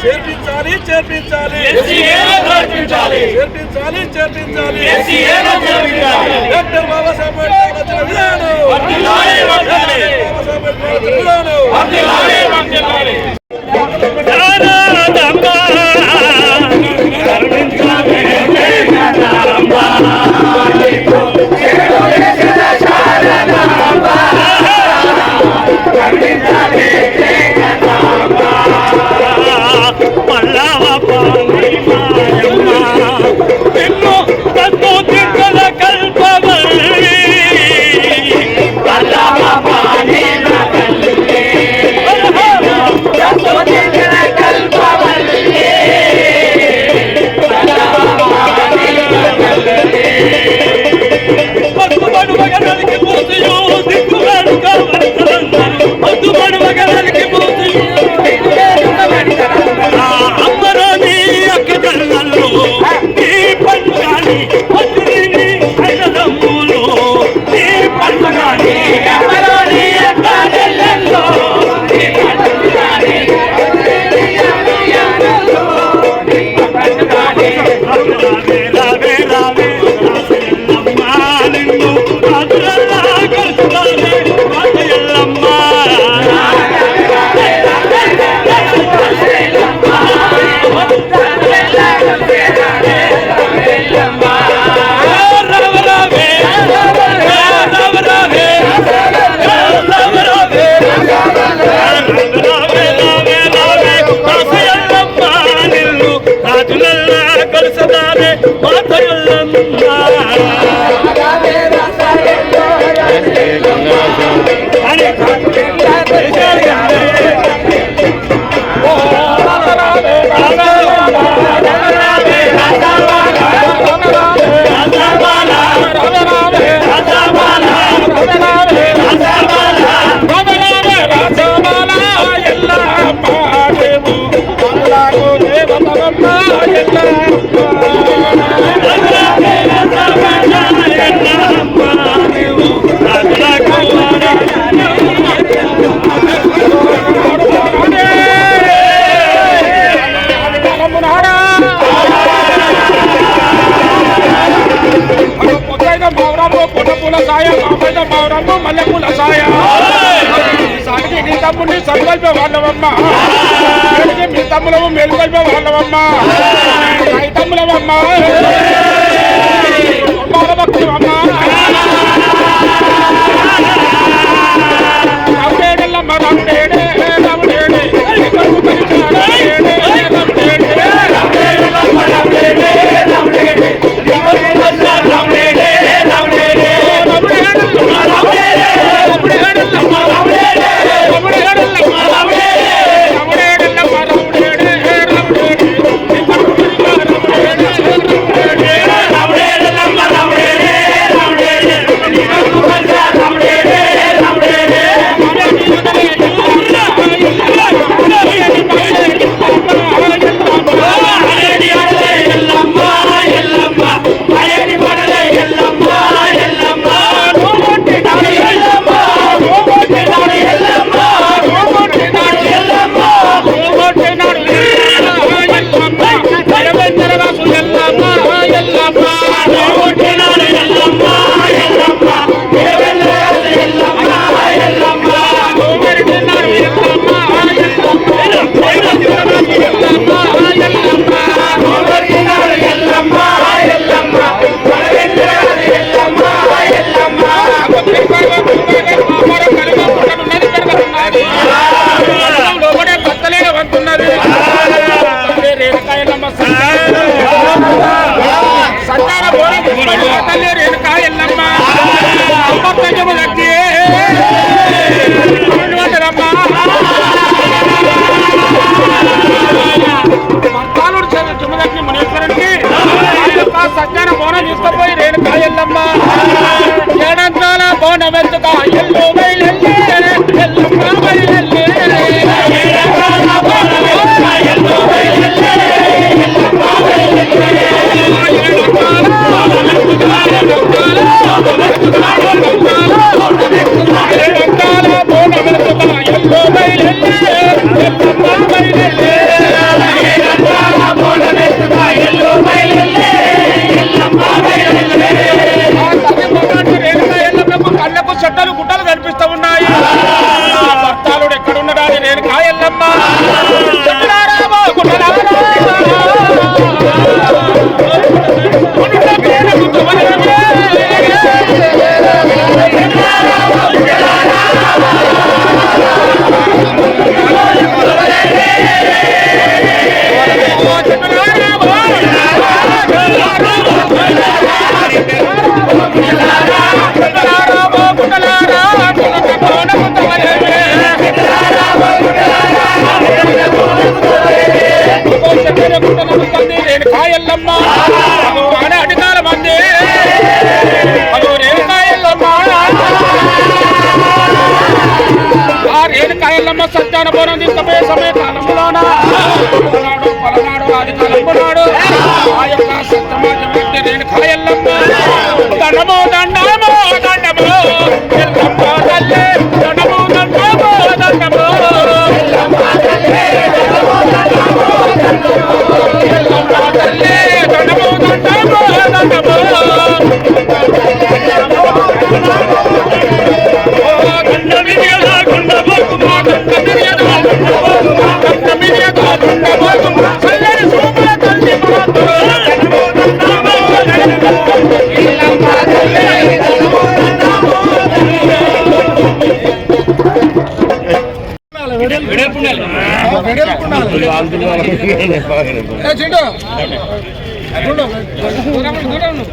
చేర్పించాలి చేర్పించాలి చేర్పించాలి చేర్పించాలి చేర్పించాలి చేర్పించాలి డాక్టర్ బాబాసాహెబ్ అంబేద్కర్ విధానం వర్ధిల్లాలి, వర్ధిల్లాలి. బాబాసాహెబ్ అంబేద్కర్ విధానం Vai, vai, vai. తమ్ముడిని సంకల్ప వాళ్ళవమ్మా. మీ తమ్ములము మేలుకొల్ప వాళ్ళవమ్మ. సాయి తమ్ములవమ్మ భక్తులమ్మ సజ్జన బోనం తీసుకుపోయే సమయ కాలంలోన పలనాడు ఆది కాలంలో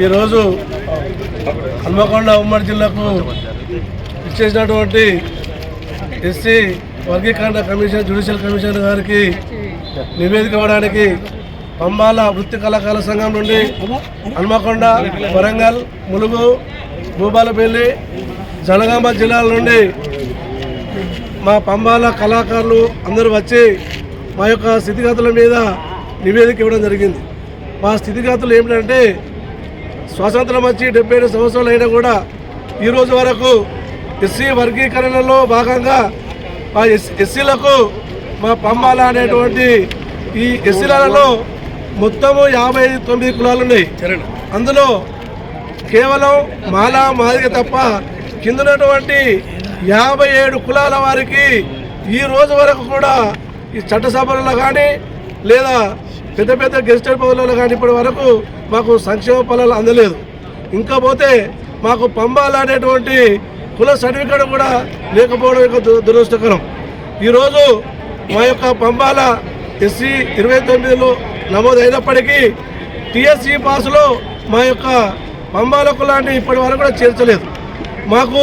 ఈరోజు హన్మకొండ ఉమ్మడి జిల్లాకు ఇచ్చేసినటువంటి ఎస్సీ వర్గీకరణ కమిషన్ జ్యుడిషియల్ కమిషన్ గారికి నివేదిక ఇవ్వడానికి పంబాల వృత్తి కళాకారుల సంఘం నుండి హన్మకొండ వరంగల్ ములుగు భూపాలపల్లి జనగామ జిల్లాల నుండి మా పంబాల కళాకారులు అందరూ వచ్చి మా యొక్క స్థితిగతుల మీద నివేదిక ఇవ్వడం జరిగింది. మా స్థితిగతులు ఏమిటంటే స్వాతంత్రం వచ్చి డెబ్బై ఏడు సంవత్సరాలు అయినా కూడా ఈరోజు వరకు ఎస్సీ వర్గీకరణలో భాగంగా మా ఎస్ ఎస్సీలకు మా పంబాల అనేటువంటి ఈ ఎస్సీలలో మొత్తము యాభై తొమ్మిది కులాలు ఉన్నాయి. అందులో కేవలం మాలా మాదిగ తప్ప కిందనటువంటి యాభై ఏడు కులాల వారికి ఈ రోజు వరకు కూడా ఈ చట్టసభలలో కానీ లేదా పెద్ద పెద్ద గెస్టెడ్ పదవులలో కానీ ఇప్పటి వరకు మాకు సంక్షేమ ఫలాలు అందలేదు. ఇంకా పోతే మాకు పంబాలనేటువంటి కుల సర్టిఫికేట్ కూడా లేకపోవడం యొక్క దురదృష్టకరం. ఈరోజు మా యొక్క పంబాల ఎస్సీ ఇరవై తొమ్మిదిలో నమోదైనప్పటికీ టీఎస్సీ పాస్లో మా యొక్క పంబాల కులాన్ని ఇప్పటి వరకు కూడా చేర్చలేదు. మాకు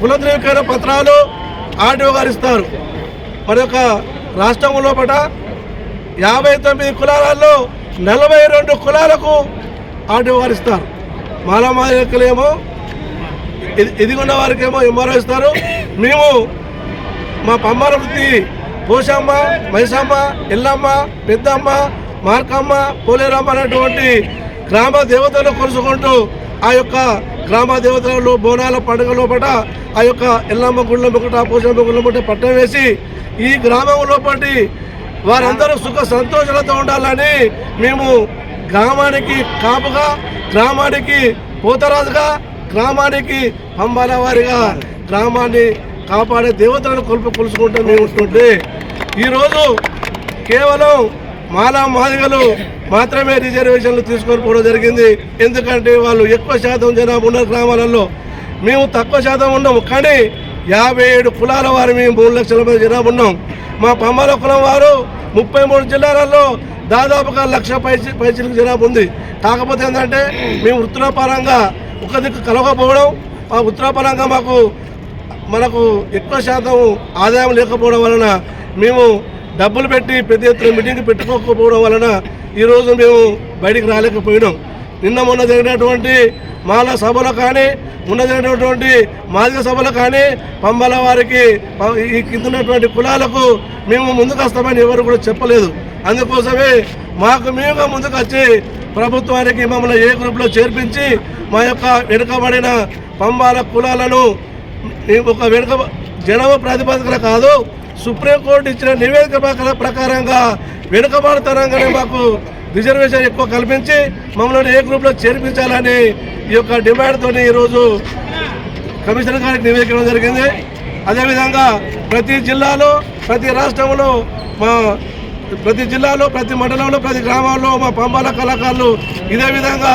కుల పత్రాలు ఆర్టీఓ గారు ఇస్తారు. మన యొక్క రాష్ట్రం లోపల యాభై తొమ్మిది కులాలలో నలభై రెండు కులాలకు ఆర్టీఓ గారు ఇస్తారు. మాలా ఎదిగున్న వారికేమో ఎంఆర్ఓ ఇస్తారు. మేము మా పంబాల వృత్తి పోషమ్మ మైసమ్మ ఎల్లమ్మ పెద్దమ్మ మార్కమ్మ పోలేరమ్మ అనేటువంటి గ్రామ దేవతలు కొలుసుకుంటూ ఆ యొక్క గ్రామ దేవతలలో బోనాల పండుగ లోపల ఆ యొక్క ఎల్లమ్మ గుళ్ళ ముక్కట పోషమ్మ గుళ్ళ ముక్కట పట్టం వేసి ఈ గ్రామం లోపటి వారందరూ సుఖ సంతోషాలతో ఉండాలని మేము గ్రామానికి కాపుగా గ్రామానికి పోతరాజుగా గ్రామానికి పంబాల వారిగా గ్రామాన్ని కాపాడే దేవతలను కొలుపు కొలుసుకుంటూ మేము ఉంటుంటే ఈరోజు కేవలం మాలా మాదిగలు మాత్రమే రిజర్వేషన్లు తీసుకొని పోవడం జరిగింది. ఎందుకంటే వాళ్ళు ఎక్కువ శాతం జనాభా ఉన్న గ్రామాలలో మేము తక్కువ శాతం ఉన్నాము. కానీ యాభై ఏడు కులాల వారు మేము మూడు లక్షల మంది జనాభా ఉన్నాం. మా పమ్మల కులం వారు ముప్పై మూడు జిల్లాలలో దాదాపుగా లక్ష పై పైసలకు జనాభా ఉంది. కాకపోతే ఏంటంటే మేము వృత్తులపరంగా ఒక దిక్కు కలవకపోవడం ఆ వృత్తుల పరంగా మాకు మనకు ఎక్కువ శాతం ఆదాయం లేకపోవడం వలన మేము డబ్బులు పెట్టి పెద్ద ఎత్తున మీటింగ్ పెట్టుకోకపోవడం వలన ఈరోజు మేము బయటికి రాలేకపోయినాం. నిన్న మొన్న జరిగినటువంటి మాల సభలో కానీ మొన్న జరిగినటువంటి మాదిక సభలో కానీ పంబల వారికి ఈ కిందటువంటి కులాలకు మేము ముందుకు వస్తామని ఎవరు కూడా చెప్పలేదు. అందుకోసమే మాకు మేముగా ముందుకు వచ్చి ప్రభుత్వానికి మమ్మల్ని ఏ గ్రూప్లో చేర్పించి మా యొక్క వెనుకబడిన పంబాల కులాలను ఒక వెనుక జనవ ప్రాతిపదికన కాదు సుప్రీంకోర్టు ఇచ్చిన నివేదిక ప్రకారంగా వెనుకబడతనంగానే మాకు రిజర్వేషన్ ఎక్కువ కల్పించి మమ్మల్ని ఏ గ్రూప్లో చేర్పించాలని ఈ యొక్క డిమాండ్తో ఈరోజు కమిషనర్ గారికి నివేదిక జరిగింది. అదేవిధంగా ప్రతి జిల్లాలో ప్రతి రాష్ట్రంలో మా ప్రతి జిల్లాలో ప్రతి మండలంలో ప్రతి గ్రామాల్లో మా పంబాల కళాకారులు ఇదే విధంగా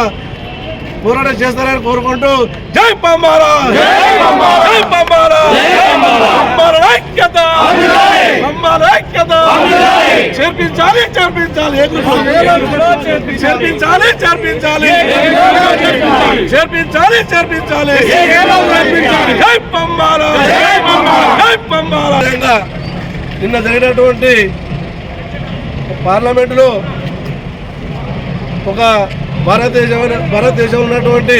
పోరాటం చేస్తారని కోరుకుంటూ జై పంబాల జై ఐక్యత. ఐక్యత. చేర్పించాలి చేర్పించాలి? చేర్పించాలి చేర్పించాలి. చేర్పించాలి. చేర్పించాలి జై పంబాల జై పంబాల విధంగా నిన్న జరిగినటువంటి పార్లమెంటులో ఒక భారతదేశం భారతదేశం ఉన్నటువంటి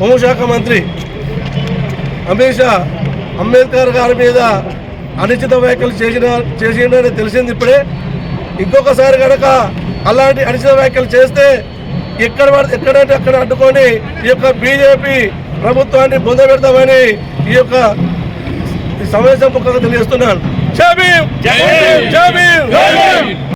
హోంశాఖ మంత్రి అమిత్ షా అంబేద్కర్ గారి మీద అనుచిత వ్యాఖ్యలు చేసిన చేసిండని తెలిసింది ఇప్పుడే ఇంకొకసారి కనుక అలాంటి అనుచిత వ్యాఖ్యలు చేస్తే ఎక్కడ పడితే ఎక్కడంటే అక్కడ అడ్డుకొని ఈ యొక్క బీజేపీ ప్రభుత్వాన్ని పొందబెడతామని ఈ యొక్క ఈ సమావేశం ముఖ్యంగా తెలియజేస్తున్నాను జై భీమ్! జై భీమ్! జై భీమ్! జై భీమ్!